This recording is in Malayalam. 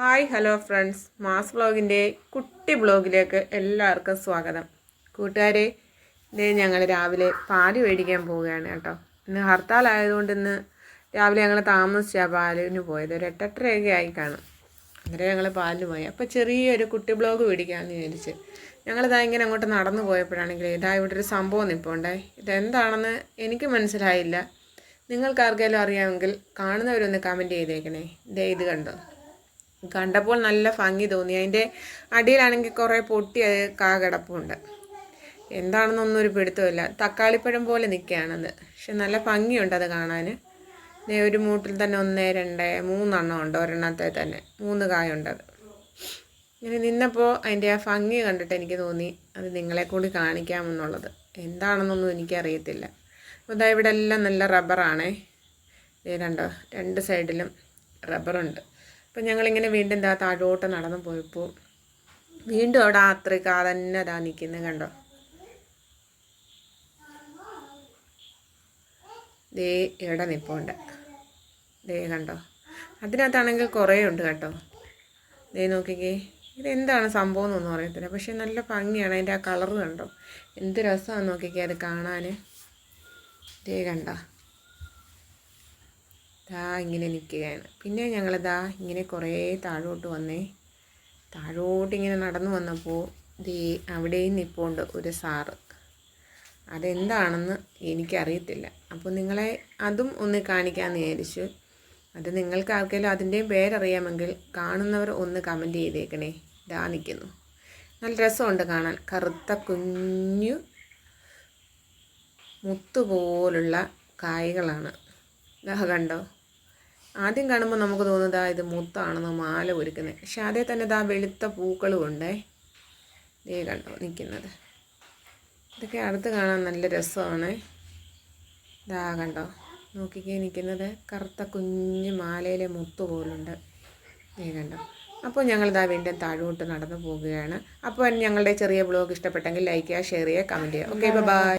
Hi hello friends. മാസ് വ്ളോഗിന്റെ കുട്ടി ബ്ലോഗിലേക്ക് എല്ലാവർക്കും സ്വാഗതം. കൂട്ടുകാരെ ഇതേ ഞങ്ങൾ രാവിലെ പാൽ മേടിക്കാൻ പോവുകയാണ് കേട്ടോ. ഇന്ന് ഹർത്താൽ ആയതുകൊണ്ട് ഇന്ന് രാവിലെ ഞങ്ങൾ താമസിച്ചാണ് പാലിന് പോയത്. ഒരു എട്ടെട്ടരയൊക്കെ ആയി കാണും. അന്നേരം ഞങ്ങൾ പാലിന് പോയി. അപ്പോൾ ചെറിയൊരു കുട്ടി ബ്ലോഗ് മേടിക്കാമെന്ന് വിചാരിച്ച് ഞങ്ങളിതാ ഇങ്ങനെ അങ്ങോട്ട് നടന്നു പോയപ്പോഴാണെങ്കിൽ ഇതാ ഇവിടെ ഒരു സംഭവം നിൽപ്പുണ്ടായി ഇതെന്താണെന്ന് എനിക്ക് മനസ്സിലായില്ല. നിങ്ങൾക്ക് ആർക്കെങ്കിലും അറിയാമെങ്കിൽ കാണുന്നവരൊന്ന് കമന്റ് ചെയ്തേക്കണേ. ഇതേ ഇത് കണ്ടോ? കണ്ടപ്പോൾ നല്ല ഭംഗി തോന്നി. അതിന്റെ അടിയിലാണെങ്കിൽ കുറേ പൊട്ടി അത് കാ കിടപ്പുണ്ട് എന്താണെന്നൊന്നും ഒരു പിടുത്തമില്ല തക്കാളിപ്പഴം പോലെ നിൽക്കുകയാണത് പക്ഷെ നല്ല ഭംഗിയുണ്ട് അത് കാണാൻ. ഒരു മൂട്ടിൽ തന്നെ ഒന്ന് രണ്ട് മൂന്നെണ്ണം ഉണ്ട് ഒരെണ്ണത്തെ തന്നെ. മൂന്ന് കായുണ്ട് അത്. ഇങ്ങനെ നിന്നപ്പോൾ അതിന്റെ ആ ഭംഗി കണ്ടിട്ട് എനിക്ക് തോന്നി അത് നിങ്ങളെ കൂടി കാണിക്കാമെന്നുള്ളത്. എന്താണെന്നൊന്നും എനിക്കറിയത്തില്ല. അപ്പോൾ ഇവിടെ എല്ലാം നല്ല റബ്ബറാണേ. രണ്ടോ രണ്ട് സൈഡിലും റബ്ബറുണ്ട്. അപ്പം ഞങ്ങളിങ്ങനെ വീണ്ടും എന്താ താഴോട്ട് നടന്നു പോയപ്പോൾ വീണ്ടും അവിടെ ആത്രിക തന്നെ അതാ നിൽക്കുന്നത് കണ്ടോ? ദേ എവിടെ നിൽപ്പുണ്ട് ദേ കണ്ടോ? അതിനകത്താണെങ്കിൽ കുറേ ഉണ്ട് കേട്ടോ. ദേ നോക്കിക്കേ. ഇതെന്താണ് സംഭവം എന്നൊന്നും അറിയത്തില്ല. പക്ഷെ നല്ല ഭംഗിയാണ്. അതിന്റെ ആ കളർ കണ്ടോ? എന്ത് രസമാണ് നോക്കിക്കേ അത് കാണാൻ ദേ കണ്ട? ദാ ഇങ്ങനെ നിൽക്കുകയാണ്. പിന്നെ ഞങ്ങളിതാ ഇങ്ങനെ കുറേ താഴോട്ട് വന്നേ. താഴോട്ട് ഇങ്ങനെ നടന്നു വന്നപ്പോൾ ദേ അവിടെയും നിൽപ്പുണ്ട് ഒരു സാറ്. അതെന്താണെന്ന് എനിക്കറിയത്തില്ല. അപ്പോൾ നിങ്ങളെ അതും ഒന്ന് കാണിക്കാമെന്ന് വിചാരിച്ചു അത് നിങ്ങൾക്ക് ആർക്കെങ്കിലും അതിന്റെയും പേരറിയാമെങ്കിൽ കാണുന്നവർ ഒന്ന് കമന്റ് ചെയ്തേക്കണേ. ദാ നിൽക്കുന്നു നല്ല രസമുണ്ട് കാണാൻ. കറുത്ത കുഞ്ഞു മുത്തുപോലുള്ള കായകളാണ്. ദാ കണ്ടോ? ആദ്യം കാണുമ്പോൾ നമുക്ക് തോന്നുന്നത് ഇത് മുത്താണെന്ന് മാല ഒരുക്കുന്നത് പക്ഷെ അതേ തന്നെ ഇതാ വെളുത്ത പൂക്കളും ഉണ്ടേ ദേ കണ്ടോ നിൽക്കുന്നത് ഇതൊക്കെ അടുത്ത് കാണാൻ നല്ല രസമാണ്. ഇതാ കണ്ടോ. നോക്കിക്കേ നിൽക്കുന്നത് കറുത്ത കുഞ്ഞ് മാലയിലെ മുത്ത് പോലുണ്ട്. ദേ കണ്ടോ. അപ്പോൾ ഞങ്ങളിതാ വീണ്ടും താഴോട്ട് നടന്നു പോവുകയാണ്. അപ്പോൾ ഞങ്ങളുടെ ചെറിയ ബ്ലോഗ് ഇഷ്ടപ്പെട്ടെങ്കിൽ ലൈക്ക് ചെയ്യുക ഷെയർ ചെയ്യുക കമന്റ് ചെയ്യുക. Okay bye.